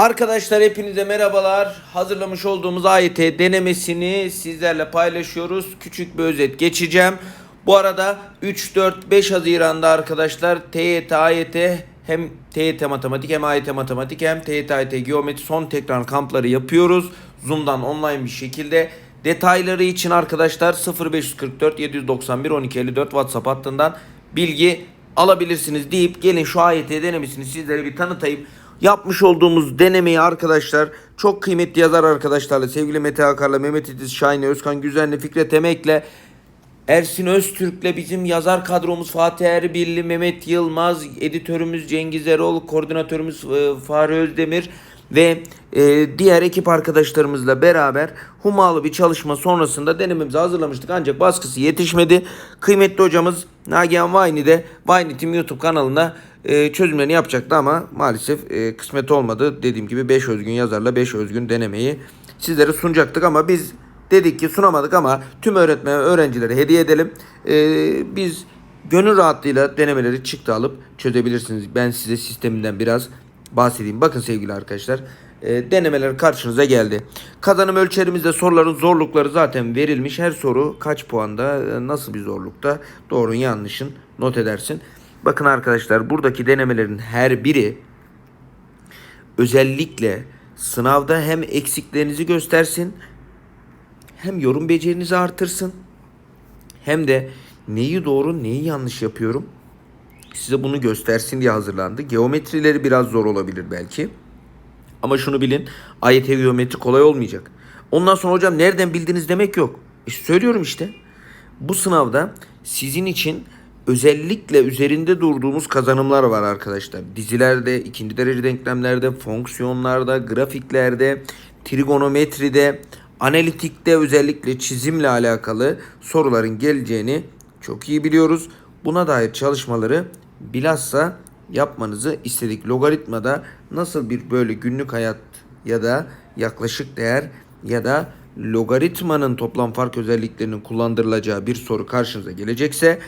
Arkadaşlar hepinize merhabalar. Hazırlamış olduğumuz AYT denemesini sizlerle paylaşıyoruz. Küçük bir özet geçeceğim. Bu arada 3, 4, 5 Haziran'da arkadaşlar TYT, AYT hem TYT matematik hem AYT matematik hem TYT, AYT geometri son tekrar kampları yapıyoruz. Zoom'dan online bir şekilde. Detayları için arkadaşlar 0544 791 1254 WhatsApp hattından bilgi alabilirsiniz deyip gelin şu AYT denemesini sizlere bir tanıtayım. Yapmış olduğumuz denemeyi arkadaşlar çok kıymetli yazar arkadaşlarla sevgili Mete Akar'la Mehmet İdiz Şahin'le Özkan Güzel'le Fikret Emek'le Ersin Öztürk'le bizim yazar kadromuz Fatih Erbilli, Mehmet Yılmaz, editörümüz Cengiz Erol, koordinatörümüz e, Fahri Özdemir ve e, diğer ekip arkadaşlarımızla beraber humalı bir çalışma sonrasında denememizi hazırlamıştık ancak baskısı yetişmedi. Kıymetli hocamız Nagihan Vayni de Vayni Team YouTube kanalında e, çözümlerini yapacaktı ama maalesef e, kısmet olmadı. Dediğim gibi 5 özgün yazarla 5 özgün denemeyi sizlere sunacaktık ama biz dedik ki sunamadık ama tüm öğretmen öğrencilere hediye edelim. E, biz gönül rahatlığıyla denemeleri çıktı alıp çözebilirsiniz. Ben size sisteminden biraz bahsedeyim. Bakın sevgili arkadaşlar. E, denemeler karşınıza geldi. Kazanım ölçerimizde soruların zorlukları zaten verilmiş. Her soru kaç puanda, e, nasıl bir zorlukta, doğrun yanlışın not edersin. Bakın arkadaşlar buradaki denemelerin her biri özellikle sınavda hem eksiklerinizi göstersin hem yorum becerinizi artırsın hem de neyi doğru neyi yanlış yapıyorum size bunu göstersin diye hazırlandı. Geometrileri biraz zor olabilir belki. Ama şunu bilin AYT geometri kolay olmayacak. Ondan sonra hocam nereden bildiniz demek yok. İşte söylüyorum işte. Bu sınavda sizin için özellikle üzerinde durduğumuz kazanımlar var arkadaşlar. Dizilerde, ikinci derece denklemlerde, fonksiyonlarda, grafiklerde, trigonometride, analitikte özellikle çizimle alakalı soruların geleceğini çok iyi biliyoruz. Buna dair çalışmaları bilhassa yapmanızı istedik. Logaritmada nasıl bir böyle günlük hayat ya da yaklaşık değer ya da logaritmanın toplam fark özelliklerinin kullandırılacağı bir soru karşınıza gelecekse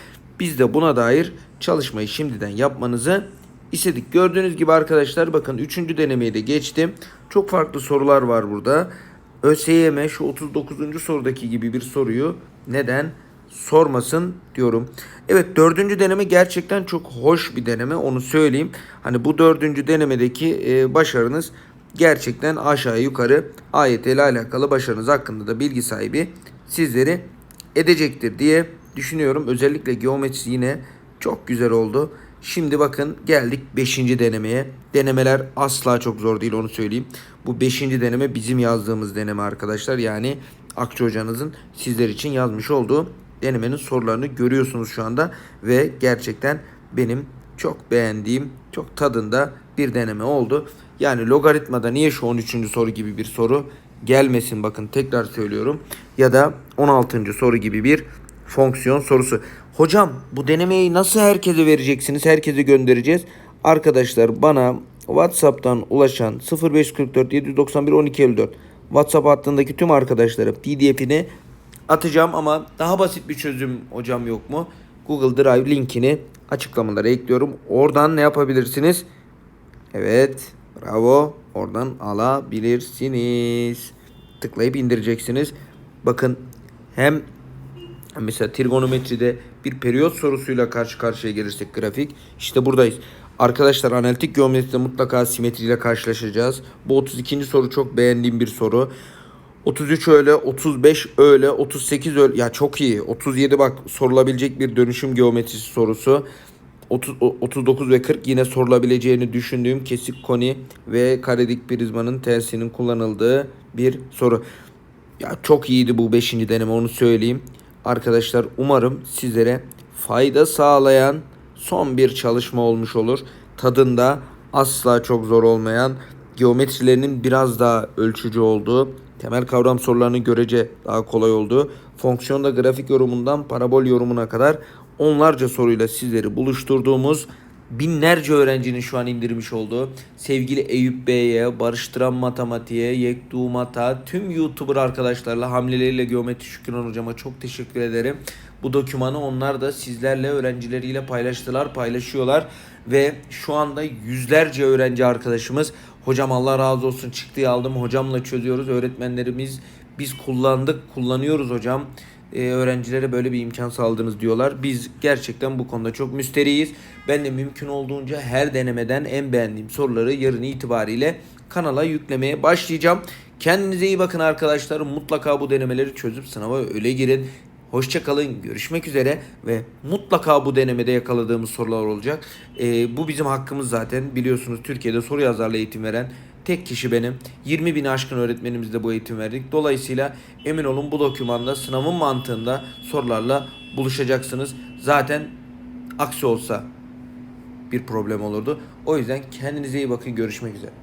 biz de buna dair çalışmayı şimdiden yapmanızı istedik. Gördüğünüz gibi arkadaşlar bakın 3. denemeyi de geçtim. Çok farklı sorular var burada. ÖSYM şu 39. sorudaki gibi bir soruyu neden sormasın diyorum. Evet dördüncü deneme gerçekten çok hoş bir deneme onu söyleyeyim. Hani bu dördüncü denemedeki e, başarınız gerçekten aşağı yukarı ayet ile alakalı başarınız hakkında da bilgi sahibi sizleri edecektir diye düşünüyorum. Özellikle geometri yine çok güzel oldu. Şimdi bakın geldik 5. denemeye. Denemeler asla çok zor değil onu söyleyeyim. Bu 5. deneme bizim yazdığımız deneme arkadaşlar. Yani Akçı hocanızın sizler için yazmış olduğu denemenin sorularını görüyorsunuz şu anda. Ve gerçekten benim çok beğendiğim, çok tadında bir deneme oldu. Yani logaritmada niye şu 13. soru gibi bir soru gelmesin bakın tekrar söylüyorum. Ya da 16. soru gibi bir fonksiyon sorusu. Hocam bu denemeyi nasıl herkese vereceksiniz? Herkese göndereceğiz. Arkadaşlar bana WhatsApp'tan ulaşan 0544 791 1254 WhatsApp hattındaki tüm arkadaşlara PDF'ini atacağım ama daha basit bir çözüm hocam yok mu? Google Drive linkini açıklamalara ekliyorum. Oradan ne yapabilirsiniz? Evet, bravo. Oradan alabilirsiniz. Tıklayıp indireceksiniz. Bakın hem mesela trigonometride bir periyot sorusuyla karşı karşıya gelirsek grafik işte buradayız. Arkadaşlar analitik geometride mutlaka simetriyle karşılaşacağız. Bu 32. soru çok beğendiğim bir soru. 33 öyle, 35 öyle, 38 öyle. Ya çok iyi. 37 bak sorulabilecek bir dönüşüm geometrisi sorusu. 30, 39 ve 40 yine sorulabileceğini düşündüğüm kesik koni ve karedik prizmanın tersinin kullanıldığı bir soru. Ya çok iyiydi bu 5. deneme onu söyleyeyim. Arkadaşlar umarım sizlere fayda sağlayan son bir çalışma olmuş olur. Tadında asla çok zor olmayan, geometrilerinin biraz daha ölçücü olduğu, temel kavram sorularını görece daha kolay olduğu, fonksiyonda grafik yorumundan parabol yorumuna kadar onlarca soruyla sizleri buluşturduğumuz binlerce öğrencinin şu an indirmiş olduğu sevgili Eyüp Bey'e, Barıştıran Matematiğe, Yektu Mata, tüm YouTuber arkadaşlarla hamleleriyle Geometri Şükran hocama çok teşekkür ederim. Bu dokümanı onlar da sizlerle öğrencileriyle paylaştılar, paylaşıyorlar ve şu anda yüzlerce öğrenci arkadaşımız Hocam Allah razı olsun çıktıyı aldım. Hocamla çözüyoruz. Öğretmenlerimiz biz kullandık, kullanıyoruz hocam. Ee, öğrencilere böyle bir imkan sağladınız diyorlar. Biz gerçekten bu konuda çok müsteriyiz. Ben de mümkün olduğunca her denemeden en beğendiğim soruları yarın itibariyle kanala yüklemeye başlayacağım. Kendinize iyi bakın arkadaşlar. Mutlaka bu denemeleri çözüp sınava öyle girin. Hoşçakalın. Görüşmek üzere ve mutlaka bu denemede yakaladığımız sorular olacak. Ee, bu bizim hakkımız zaten. Biliyorsunuz Türkiye'de soru yazarlı eğitim veren tek kişi benim. 20 bin aşkın öğretmenimizle bu eğitim verdik. Dolayısıyla emin olun bu dokümanda sınavın mantığında sorularla buluşacaksınız. Zaten aksi olsa bir problem olurdu. O yüzden kendinize iyi bakın. Görüşmek üzere.